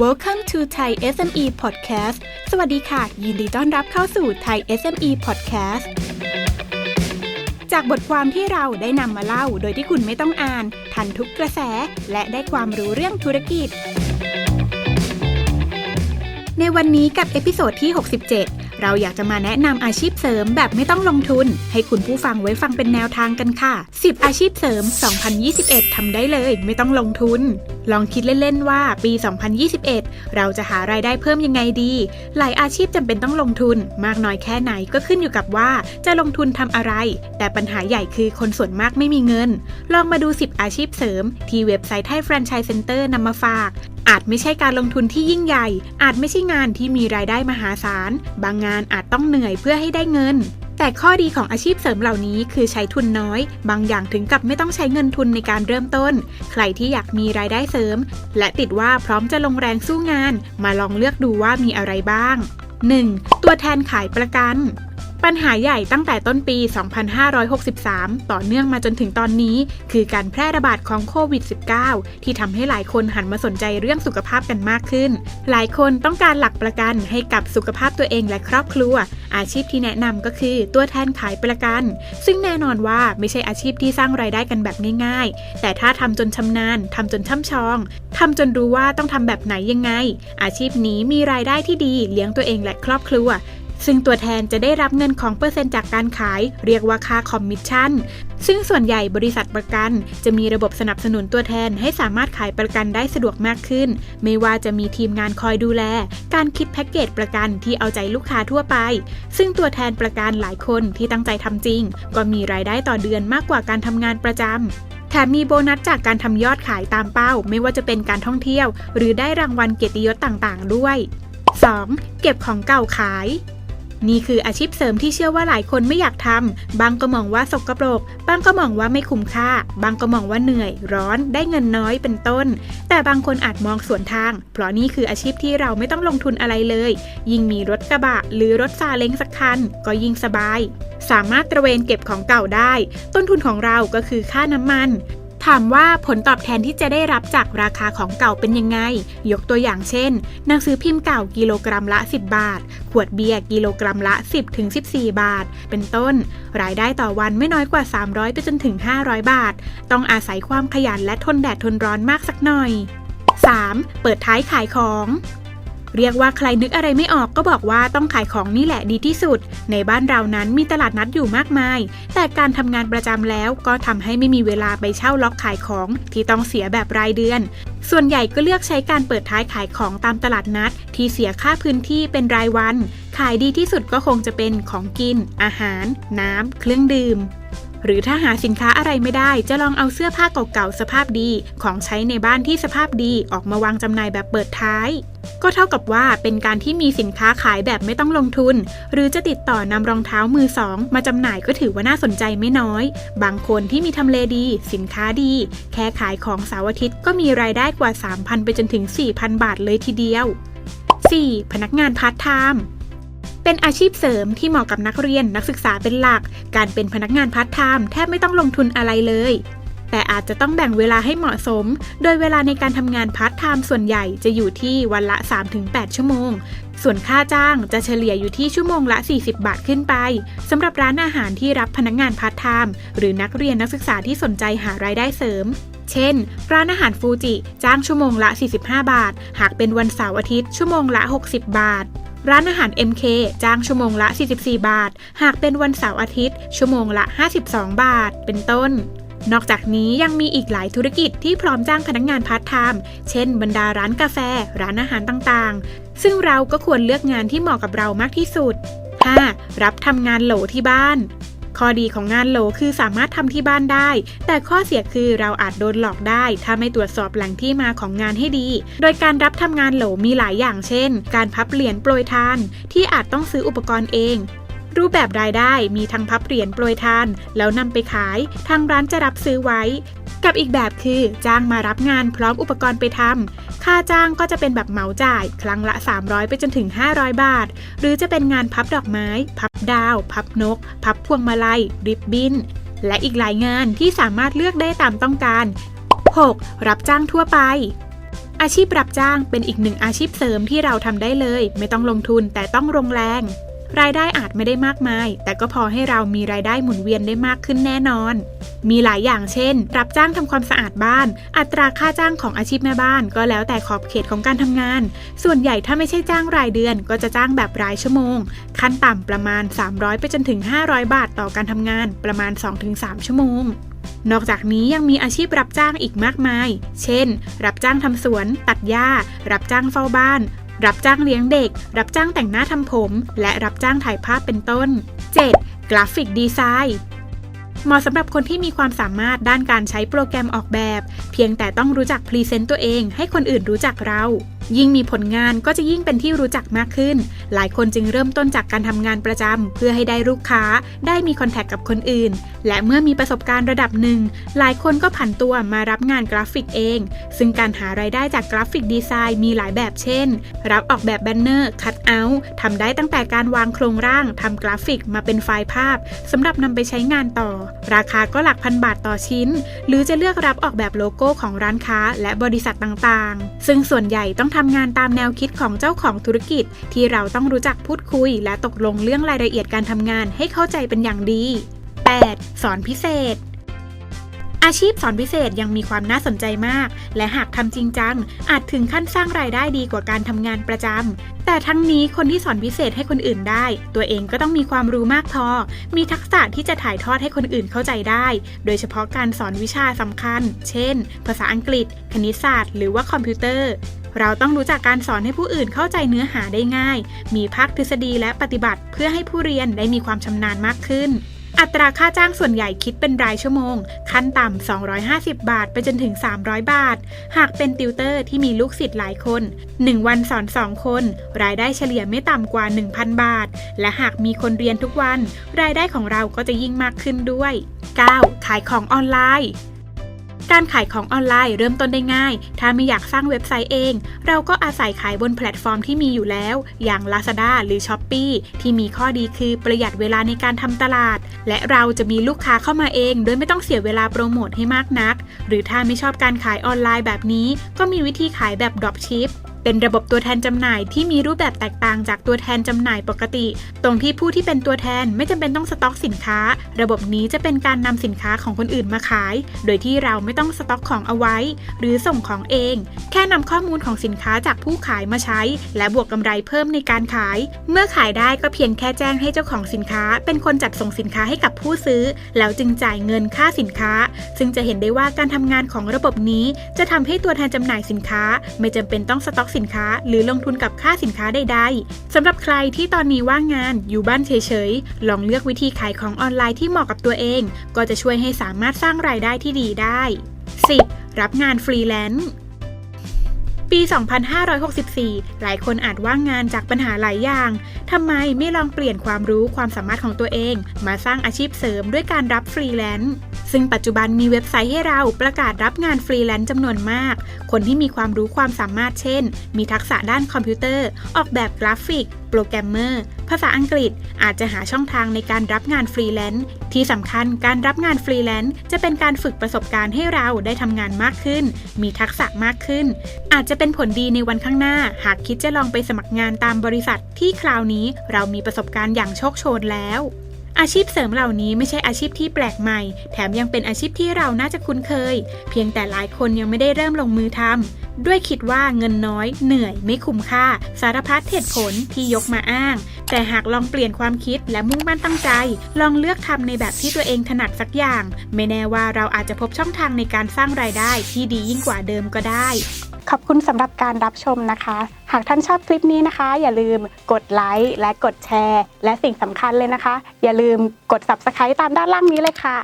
Welcome to Thai SME Podcast สวัสดีค่ะ ยินดีต้อนรับเข้าสู่ Thai SME Podcast จากบทความที่เราได้นำมาเล่าโดยที่คุณไม่ต้องอ่าน ทันทุกกระแส และได้ความรู้เรื่องธุรกิจ ในวันนี้กับเอพิโซดที่ 67 เราอยากจะมาแนะนำอาชีพเสริมแบบไม่ต้องลงทุน ให้คุณผู้ฟังไว้ฟังเป็นแนวทางกันค่ะ 10 อาชีพเสริม 2021 ทำได้เลยไม่ต้องลงทุน ลองคิดเล่นๆว่าปี 2021 เราจะหารายได้เพิ่มยังไงดี หลายอาชีพจำเป็นต้องลงทุน มากน้อยแค่ไหนก็ขึ้นอยู่กับว่าจะลงทุนทำอะไร แต่ปัญหาใหญ่คือคนส่วนมากไม่มีเงิน ลองมาดู 10 อาชีพเสริม ที่เว็บไซต์ไทยแฟรนไชส์เซ็นเตอร์นำมาฝาก อาจไม่ใช่การลงทุนที่ยิ่งใหญ่ อาจไม่ใช่งานที่มีรายได้มหาศาล บางงานอาจต้องเหนื่อยเพื่อให้ได้เงิน แต่ข้อดีของอาชีพเสริมเหล่านี้คือใช้ทุนน้อย บางอย่างถึงกับไม่ต้องใช้เงินทุนในการเริ่มต้น ใครที่อยากมีรายได้เสริม และติดว่าพร้อมจะลงแรงสู้งาน มาลองเลือกดูว่ามีอะไรบ้าง 1. ตัวแทนขายประกัน ปัญหาใหญ่ตั้งแต่ต้นปี 2563 ต่อเนื่องมาจนถึงตอนนี้ คือการแพร่ระบาดของโควิด -19 ที่ทำให้หลายคนหันมาสนใจเรื่องสุขภาพกันมากขึ้น หลายคนต้องการหลักประกันให้กับสุขภาพตัวเองและครอบครัว อาชีพที่แนะนำก็คือตัวแทนขายประกัน ซึ่งแน่นอนว่าไม่ใช่อาชีพที่สร้างรายได้กันแบบง่ายๆ แต่ถ้าทำจนชำนาญทำจนช่ำชองทำจนรู้ว่าต้องทำแบบไหนยังไง อาชีพนี้มีรายได้ที่ดีเลี้ยงตัวเองและครอบครัว ซึ่งตัวแทนจะได้รับเงินของเปอร์เซ็นต์จากการขาย เรียกว่าค่าคอมมิชชั่น ซึ่งส่วนใหญ่บริษัทประกัน จะมีระบบสนับสนุนตัวแทนให้สามารถขายประกันได้สะดวกมากขึ้น ไม่ว่าจะมีทีมงานคอยดูแล การคิดแพ็กเกจประกันที่เอาใจลูกค้าทั่วไป ซึ่งตัวแทนประกันหลายคนที่ตั้งใจทำจริง ก็มีรายได้ต่อเดือนมากกว่าการทำงานประจำแถมมีโบนัสจากการทำยอดขายตามเป้า ไม่ว่าจะเป็นการท่องเที่ยว หรือได้รางวัลเกียรติยศต่างๆ ด้วย 2. เก็บของเก่าขาย นี่คืออาชีพเสริมที่เชื่อว่าหลายคนไม่อยากทำ บางก็มองว่าสกปรก บางก็มองว่าไม่คุ้มค่า บางก็มองว่าเหนื่อย ร้อน ได้เงินน้อยเป็นต้น แต่บางคนอาจมองสวนทาง เพราะนี่คืออาชีพที่เราไม่ต้องลงทุนอะไรเลย ยิ่งมีรถกระบะ หรือรถซาเล้งสักคัน ก็ยิ่งสบาย สามารถตระเวนเก็บของเก่าได้ ต้นทุนของเราก็คือค่าน้ำมัน ถามว่าผลตอบแทนที่จะได้รับจากราคาของเก่าเป็นยังไง ยกตัวอย่างเช่น หนังสือพิมพ์เก่ากิโลกรัมละ 10 บาท ขวดเบียร์กิโลกรัมละ 10ถึง14 บาท เป็นต้น รายได้ต่อวันไม่น้อยกว่า 300 ไปจนถึง 500 บาท ต้องอาศัยความขยันและทนแดดทนร้อนมากสักหน่อย 3. เปิดท้ายขายของ เรียกว่าใครนึกอะไรไม่ออกก็บอกว่าต้องขายของนี่แหละดีที่สุด ในบ้านเรานั้นมีตลาดนัดอยู่มากมาย แต่การทำงานประจำแล้วก็ทำให้ไม่มีเวลาไปเช่าล็อกขายของที่ต้องเสียแบบรายเดือน ส่วนใหญ่ก็เลือกใช้การเปิดท้ายขายของตามตลาดนัด ที่เสียค่าพื้นที่เป็นรายวัน ขายดีที่สุดก็คงจะเป็นของกิน อาหาร น้ำเครื่องดื่ม หรือถ้าหาสินค้าอะไรไม่ได้ จะลองเอาเสื้อผ้าเก่าๆสภาพดี ของใช้ในบ้านที่สภาพดีออกมาวางจำหน่ายแบบเปิดท้าย ก็เท่ากับว่าเป็นการที่มีสินค้าขายแบบไม่ต้องลงทุน หรือจะติดต่อนำรองเท้ามือสองมาจำหน่ายก็ถือว่าน่าสนใจไม่น้อย บางคนที่มีทำเลดี สินค้าดี แค่ขายของเสาร์อาทิตย์ก็มีรายได้กว่า 3,000 ไปจนถึง 4,000 บาทเลยทีเดียว 4. พนักงานพาร์ทไทม์ เป็นอาชีพเสริมที่เหมาะกับนักเรียนนักศึกษาเป็นหลัก การเป็นพนักงานพาร์ทไทม์แทบไม่ต้องลงทุนอะไรเลย แต่อาจจะต้องแบ่งเวลาให้เหมาะสม โดยเวลาในการทำงานพาร์ทไทม์ส่วนใหญ่จะอยู่ที่วันละ 3-8 ชั่วโมง ส่วนค่าจ้างจะเฉลี่ยอยู่ที่ชั่วโมงละ 40 บาทขึ้นไปสำหรับร้านอาหารที่รับพนักงานพาร์ทไทม์หรือนักเรียนนักศึกษาที่สนใจหารายได้เสริมเช่น ร้านอาหารฟูจิ จ้างชั่วโมงละ 45 บาท หากเป็นวันเสาร์อาทิตย์ ชั่วโมงละ 60 บาท ร้านอาหาร MK จ้างชั่วโมงละ 44 บาท หากเป็นวันเสาร์อาทิตย์ ชั่วโมงละ 52 บาท เป็นต้นนอกจากนี้ยังมีอีกหลายธุรกิจที่พร้อมจ้างพนักงานพาร์ทไทม์ เช่นบรรดาร้านกาแฟ ร้านอาหารต่างๆ ซึ่งเราก็ควรเลือกงานที่เหมาะกับเรามากที่สุด 5. รับทำงานโหลที่บ้าน ข้อดีของงานโหลคือสามารถทำที่บ้านได้ แต่ข้อเสียคือเราอาจโดนหลอกได้ ถ้าไม่ตรวจสอบแหล่งที่มาของงานให้ดี โดยการรับทำงานโหลมีหลายอย่างเช่น การพับเหรียญโปรยทาน ที่อาจต้องซื้ออุปกรณ์เอง รูปแบบรายได้มีทั้งพับเหรียญโปรยทาน แล้วนำไปขาย ทางร้านจะรับซื้อไว้ กับอีกแบบคือ จ้างมารับงานพร้อมอุปกรณ์ไปทำค่าจ้างก็จะเป็นแบบเหมาจ่าย ครั้งละ 300 ไปจนถึง 500 บาท หรือจะเป็นงานพับดอกไม้ พับดาว พับนก พับพวงมาลัย ริบบิ้น และอีกหลายงานที่สามารถเลือกได้ตามต้องการ 6. รับจ้างทั่วไปอาชีพรับจ้างเป็นอีกหนึ่งอาชีพเสริมที่เราทำได้เลย ไม่ต้องลงทุนแต่ต้องลงแรง รายได้อาจไม่ได้มากมาย แต่ก็พอให้เรามีรายได้หมุนเวียนได้มากขึ้นแน่นอน มีหลายอย่างเช่น รับจ้างทำความสะอาดบ้าน อัตราค่าจ้างของอาชีพแม่บ้าน ก็แล้วแต่ขอบเขตของการทำงาน ส่วนใหญ่ถ้าไม่ใช่จ้างรายเดือน ก็จะจ้างแบบรายชั่วโมง ขั้นต่ำประมาณ 300 ไปจนถึง 500 บาทต่อการทำงานประมาณ 2-3 ชั่วโมงนอกจากนี้ยังมีอาชีพรับจ้างอีกมากมาย เช่น รับจ้างทำสวน ตัดหญ้า รับจ้างเฝ้าบ้าน รับจ้างเลี้ยงเด็ก รับจ้างแต่งหน้าทำผม และรับจ้างถ่ายภาพเป็นต้น 7. กราฟิกดีไซน์เหมาะสำหรับคนที่มีความสามารถด้านการใช้โปรแกรมออกแบบ เพียงแต่ต้องรู้จักพรีเซนต์ตัวเองให้คนอื่นรู้จักเรา ยิ่งมีผลงานก็จะยิ่งเป็นที่รู้จักมากขึ้น หลายคนจึงเริ่มต้นจากการทำงานประจำเพื่อให้ได้ลูกค้า ได้มีคอนแทคกับคนอื่น และเมื่อมีประสบการณ์ระดับหนึ่ง หลายคนก็ผันตัวมารับงานกราฟิกเอง ซึ่งการหารายได้จากกราฟิกดีไซน์มีหลายแบบเช่น รับออกแบบแบนเนอร์ คัตเอาท์ทำได้ตั้งแต่การวางโครงร่างทำกราฟิกมาเป็นไฟล์ภาพสำหรับนำไปใช้งานต่อ ราคาก็หลักพันบาทต่อชิ้น หรือจะเลือกรับออกแบบโลโก้ของร้านค้า และบริษัทต่างๆ ซึ่งส่วนใหญ่ต้องทำงานตามแนวคิดของเจ้าของธุรกิจ ที่เราต้องรู้จักพูดคุย และตกลงเรื่องรายละเอียดการทำงานให้เข้าใจเป็นอย่างดี 8. สอนพิเศษอาชีพสอนพิเศษยังมีความน่าสนใจมาก และหากทำจริงจัง อาจถึงขั้นสร้างรายได้ดีกว่าการทำงานประจำ แต่ทั้งนี้คนที่สอนพิเศษให้คนอื่นได้ ตัวเองก็ต้องมีความรู้มากพอ มีทักษะที่จะถ่ายทอดให้คนอื่นเข้าใจได้ โดยเฉพาะการสอนวิชาสำคัญ เช่น ภาษาอังกฤษ คณิตศาสตร์ หรือว่าคอมพิวเตอร์ เราต้องรู้จักการสอนให้ผู้อื่นเข้าใจเนื้อหาได้ง่าย มีภาคทฤษฎีและปฏิบัติ เพื่อให้ผู้เรียนได้มีความชำนาญมากขึ้น อัตราค่าจ้างส่วนใหญ่คิดเป็นรายชั่วโมง ขั้นต่ำ 250 บาท ไปจนถึง 300 บาท หากเป็นติวเตอร์ที่มีลูกศิษย์หลายคน 1 วันสอน 2 คน รายได้เฉลี่ยไม่ต่ำกว่า 1,000 บาท และหากมีคนเรียนทุกวัน รายได้ของเราก็จะยิ่งมากขึ้นด้วย 9. ขายของออนไลน์ การขายของออนไลน์เริ่มต้นได้ง่าย ถ้าไม่อยากสร้างเว็บไซต์เอง เราก็อาศัยขายบนแพลตฟอร์มที่มีอยู่แล้ว อย่าง Lazada หรือ s h อ p e e ที่มีข้อดีคือประหยัดเวลาในการทำตลาด และเราจะมีลูกค้าเข้ามาเอง โดยไม่ต้องเสียเวลาโปรโมทให้มากนัก หรือถ้าไม่ชอบการขายออนไลน์แบบนี้ ก็มีวิธีขายแบบ Dropship เป็นระบบตัวแทนจำหน่ายที่มีรูปแบบแตกต่างจากตัวแทนจำหน่ายปกติ ตรงที่ผู้ที่เป็นตัวแทนไม่จำเป็นต้องสต็อกสินค้า ระบบนี้จะเป็นการนำสินค้าของคนอื่นมาขาย โดยที่เราไม่ต้องสต็อกของเอาไว้ หรือส่งของเอง แค่นำข้อมูลของสินค้าจากผู้ขายมาใช้ และบวกกำไรเพิ่มในการขาย เมื่อขายได้ก็เพียงแค่แจ้งให้เจ้าของสินค้า เป็นคนจัดส่งสินค้าให้กับผู้ซื้อ แล้วจึงจ่ายเงินค่าสินค้า ซึ่งจะเห็นได้ว่าการทำงานของระบบนี้ จะทำให้ตัวแทนจำหน่ายสินค้า ไม่จำเป็นต้องสต็อกสินค้า หรือลงทุนกับค่าสินค้าใดๆสำหรับใครที่ตอนนี้ว่างงานอยู่บ้านเฉยๆ ลองเลือกวิธีขายของออนไลน์ที่เหมาะกับตัวเอง ก็จะช่วยให้สามารถสร้างรายได้ที่ดีได้ 10. รับงานฟรีแลนซ์ ปี 2564 หลายคนอาจว่างงานจากปัญหาหลายอย่าง ทำไมไม่ลองเปลี่ยนความรู้ความสามารถของตัวเอง มาสร้างอาชีพเสริมด้วยการรับฟรีแลนซ์ ซึ่งปัจจุบันมีเว็บไซต์ให้เราประกาศรับงานฟรีแลนซ์จำนวนมาก คนที่มีความรู้ความสามารถเช่น มีทักษะด้านคอมพิวเตอร์ ออกแบบกราฟิก โปรแกรมเมอร์ ภาษาอังกฤษอาจจะหาช่องทางในการรับงานฟรีแลนซ์ ที่สำคัญการรับงานฟรีแลนซ์จะเป็นการฝึกประสบการณ์ให้เราได้ทำงานมากขึ้น มีทักษะมากขึ้น อาจจะเป็นผลดีในวันข้างหน้า หากคิดจะลองไปสมัครงานตามบริษัท ที่คราวนี้เรามีประสบการณ์อย่างโชคโชนแล้วอาชีพเสริมเหล่านี้ไม่ใช่อาชีพที่แปลกใหม่ แถมยังเป็นอาชีพที่เราน่าจะคุ้นเคย เพียงแต่หลายคนยังไม่ได้เริ่มลงมือทำ ด้วยคิดว่าเงินน้อยเหนื่อยไม่คุ้มค่า สารพัดเหตุผลที่ยกมาอ้าง แต่หากลองเปลี่ยนความคิดและมุ่งมั่นตั้งใจ ลองเลือกทำในแบบที่ตัวเองถนัดสักอย่าง ไม่แน่ว่าเราอาจจะพบช่องทางในการสร้างรายได้ที่ดียิ่งกว่าเดิมก็ได้ ขอบคุณสำหรับการรับชมนะคะ หากท่านชอบคลิปนี้นะคะ อย่าลืมกดไลค์และกดแชร์ และสิ่งสำคัญเลยนะคะ อย่าลืมกด Subscribe ตามด้านล่างนี้เลยค่ะ